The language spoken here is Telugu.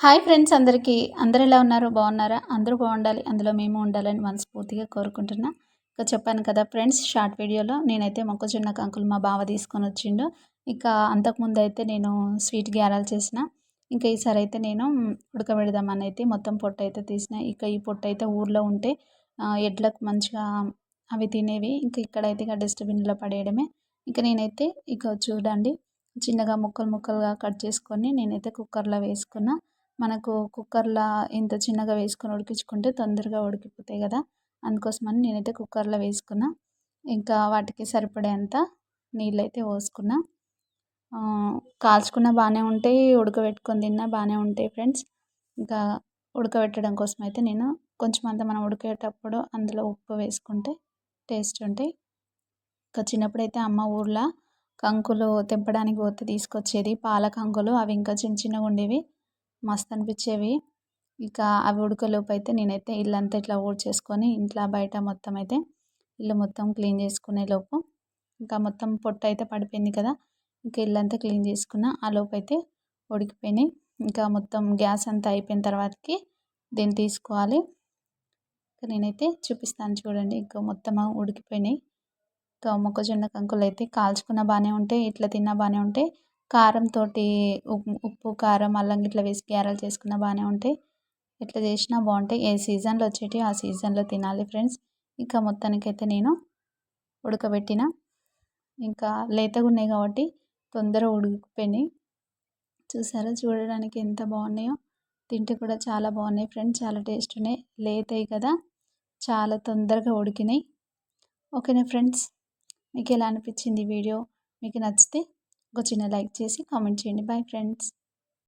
హాయ్ ఫ్రెండ్స్ అందరికీ. అందరు ఎలా ఉన్నారు? బాగున్నారా? అందరూ బాగుండాలి. అందులో మేము ఉండాలని మనస్ఫూర్తిగా కోరుకుంటున్నా. ఇక చెప్పాను కదా ఫ్రెండ్స్ షార్ట్ వీడియోలో నేనైతే మొక్కజొన్న కంకులు మా బావ తీసుకొని వచ్చిండు. ఇక అంతకుముందు అయితే నేను స్వీట్ గ్యారాలు చేసిన. ఇంకా ఈసారి అయితే నేను ఉడకబెడదామని అయితే మొత్తం పొట్టు అయితే తీసిన. ఇక ఈ పొట్టు అయితే ఊర్లో ఉంటే ఎడ్లకు మంచిగా అవి తినేవి. ఇంకా ఇక్కడైతే ఇక డస్ట్బిన్లో పడేయడమే. ఇక నేనైతే ఇక చూడండి చిన్నగా ముక్కలు ముక్కలుగా కట్ చేసుకొని నేనైతే కుక్కర్లో వేసుకున్నా. మనకు కుక్కర్లో ఇంత చిన్నగా వేసుకొని ఉడికించుకుంటే తొందరగా ఉడికిపోతాయి కదా! అందుకోసమని నేనైతే కుక్కర్లో వేసుకున్నా. ఇంకా వాటికి సరిపడేంత నీళ్ళైతే పోసుకున్నా. కాల్చుకున్న బాగానే ఉంటాయి ఉడకబెట్టుకొని తిన్నా బాగానే ఉంటాయి ఫ్రెండ్స్. ఇంకా ఉడకబెట్టడం కోసం అయితే నేను కొంచెం అంత మనం ఉడికేటప్పుడు అందులో ఉప్పు వేసుకుంటే టేస్ట్ ఉంటాయి. ఇంకా చిన్నప్పుడైతే అమ్మ ఊర్లో కంకులు తెంపడానికి పోతే తీసుకొచ్చేది పాల కంకులు అవి ఇంకా చిన్న చిన్నగా ఉండేవి మస్తు అనిపించేవి ఇక అవి ఉడకలోపు అయితే నేనైతే ఇల్లంతా ఇట్లా ఊడ్చేసుకొని ఇంట్లో బయట మొత్తం అయితే ఇల్లు మొత్తం క్లీన్ చేసుకునే లోపు ఇంకా మొత్తం పొట్టు అయితే పడిపోయింది కదా ఇంకా ఇల్లంతా క్లీన్ చేసుకున్న ఆ లోపు అయితే ఉడికిపోయినాయి. ఇంకా మొత్తం గ్యాస్ అంతా అయిపోయిన తర్వాతకి దీన్ని తీసుకోవాలి. నేనైతే చూపిస్తాను చూడండి ఇంకా మొత్తం ఉడికిపోయినాయి. ఇంకా మొక్కజొన్న కంకులు అయితే కాల్చుకున్న బాగానే ఉంటాయి ఇట్లా తిన్నా బాగానే ఉంటాయి కారంతో ఉప్పు కారం అల్లం గిట్ల వేసి గారెలు చేసుకున్న బాగానే ఉంటాయి. ఎట్లా చేసినా బాగుంటాయి. ఏ సీజన్లో వచ్చేటి ఆ సీజన్లో తినాలి ఫ్రెండ్స్. ఇంకా మొత్తానికైతే నేను ఉడకబెట్టిన. ఇంకా లేతగా ఉన్నాయి కాబట్టి తొందరగా ఉడికిపోయినాయి. చూసారా? చూడడానికి ఎంత బాగున్నాయో. తింటే కూడా చాలా బాగున్నాయి ఫ్రెండ్స్. చాలా టేస్ట్ ఉన్నాయి. లేతాయి కదా. చాలా తొందరగా ఉడికినాయి. ఓకేనా ఫ్రెండ్స్? మీకు ఎలా అనిపించింది వీడియో? మీకు నచ్చితే ఒక చిన్న లైక్ చేసి కామెంట్ చేయండి. Bye friends.